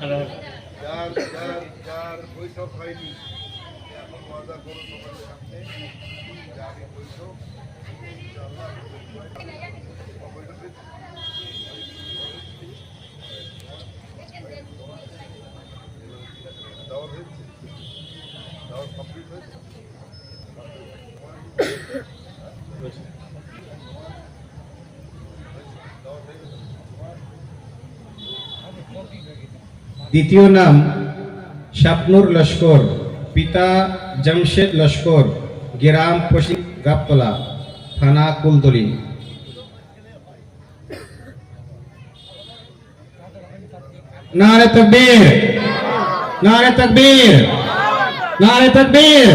যার যার যার বৈঠক হয়নি এখন মজা করো তোমাদের সামনে যারই বৈঠক বৈঠক হয়েছে? দাওয়াত কমপ্লিট হয়েছে দ্বিতীয় নাম শাপনুর লস্কর, পিতা জামশেদ লস্কর, গ্রাম পশ্চিম গাবতলা, থানা কুলতলি। নারে তকবীর নারে তকবীর নারে তকবীর।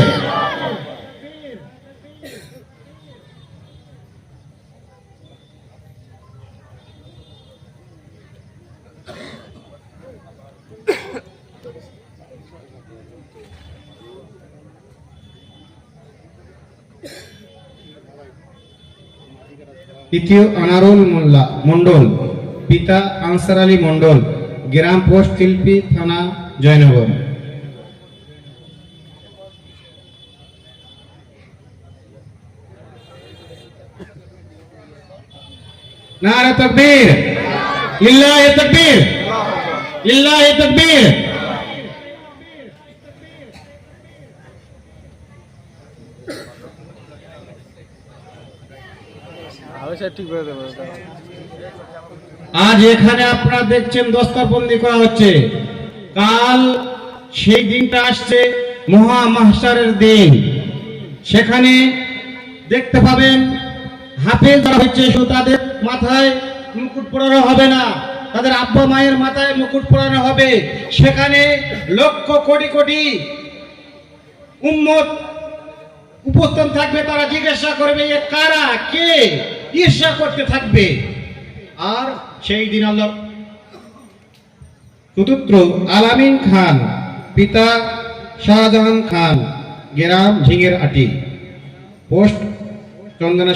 তৃতীয় আনারুল মোল্লা মন্ডল পিতা আনসার আলী মন্ডল গ্রাম পোস্ট শিল্পী থানা জয়নগর নারে তকবীর লিল্লাহি তকবীর লিল্লাহি তকবীর আজ এখানে আপনারা দেখছেন দস্তারবন্দি করা হচ্ছে। কাল সেই দিনটা আসছে, মহা দিন। সেখানে দেখতে পাবেন, হাফেজ যারা হচ্ছে তাদের মাথায় মুকুট পরানো হবে না। তাদের আব্বা মায়ের মাথায় মুকুট পরানো হবে। সেখানে লক্ষ কোটি কোটি উম্মত উপস্থিত থাকবে, তারা জিজ্ঞাসা করবে, এ কারা? কে? ঈর্ষা করতে থাকবে। আর সেই দিন আল্লাহ চতুর্থ আলামিন খান, পিতা শাহজাহান খান, গেরাম ঝিঙের আটি, পোস্ট চন্দনা